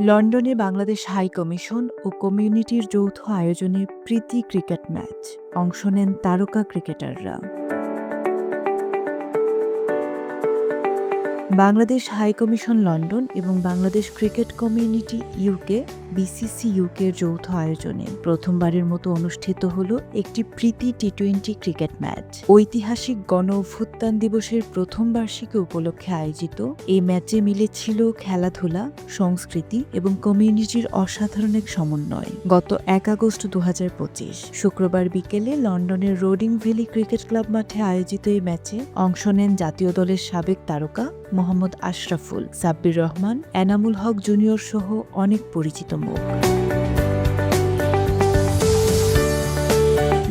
লন্ডনে Bangladesh high commission ও কমিউনিটির যৌথ আয়োজনে প্রীতি ক্রিকেট ম্যাচ। অংশ নেন তারকা ক্রিকেটাররা। বাংলাদেশ হাই কমিশন লন্ডন এবং Bangladesh cricket community UK BCC ইউকের যৌথ আয়োজনে প্রথমবারের মতো অনুষ্ঠিত হল একটি প্রীতি টি টোয়েন্টি ক্রিকেট ম্যাচ। ঐতিহাসিক গণ অভ্যুত্থান দিবসের প্রথম বার্ষিকী উপলক্ষে আয়োজিত এই ম্যাচে মিলেছিল খেলাধুলা, সংস্কৃতি এবং কমিউনিটির অসাধারণ এক সমন্বয়। গত এক আগস্ট দু হাজার পঁচিশ, শুক্রবার বিকেলে লন্ডনের রোডিং ভ্যালি ক্রিকেট ক্লাব মাঠে আয়োজিত এই ম্যাচে অংশ নেন জাতীয় দলের সাবেক তারকা মোহাম্মদ আশরাফুল, সাব্বির রহমান, এনামুল হক জুনিয়র সহ অনেক পরিচিত মুখ।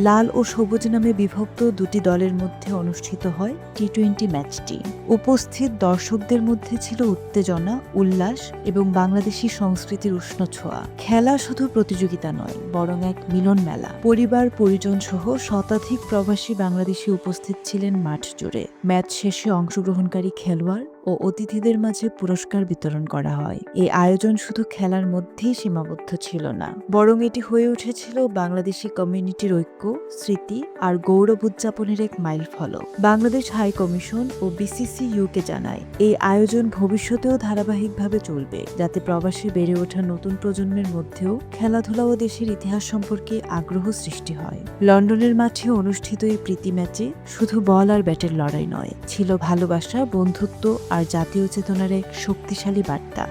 লাল ও সবুজ নামে বিভক্ত দুটি দলের মধ্যে অনুষ্ঠিত হয় টি টোয়েন্টি ম্যাচটি উপস্থিত দর্শকদের মধ্যে ছিল উত্তেজনা, উল্লাস এবং বাংলাদেশি সংস্কৃতির উষ্ণ ছোঁয়া। খেলা শুধু প্রতিযোগিতা নয়, বরং এক মিলন মেলা। পরিবার, পরিজন সহ শতাধিক প্রবাসী বাংলাদেশি উপস্থিত ছিলেন মাঠ জুড়ে। ম্যাচ শেষে অংশগ্রহণকারী খেলোয়াড় ও অতিথিদের মাঝে পুরস্কার বিতরণ করা হয়। এই আয়োজন শুধু খেলার মধ্যেই সীমাবদ্ধ ছিল না। বরং এটি হয়ে উঠেছিল বাংলাদেশি কমিউনিটির ঐক্য, স্মৃতি আর গৌরব উদযাপনের এক মাইল ফলক বাংলাদেশ হাই কমিশন ও বিসিসি ইউকে জানায়, এই আয়োজন ভবিষ্যতেও ধারাবাহিকভাবে চলবে, যাতে প্রবাসী বেড়ে ওঠা নতুন প্রজন্মের মধ্যেও খেলাধুলা ও দেশের ইতিহাস সম্পর্কে আগ্রহ সৃষ্টি হয়। লন্ডনের মাঠে অনুষ্ঠিত এই প্রীতি ম্যাচে শুধু বল আর ব্যাটের লড়াই নয়, ছিল ভালোবাসা, বন্ধুত্ব আর জাতীয় চেতনার এক শক্তিশালী বার্তা।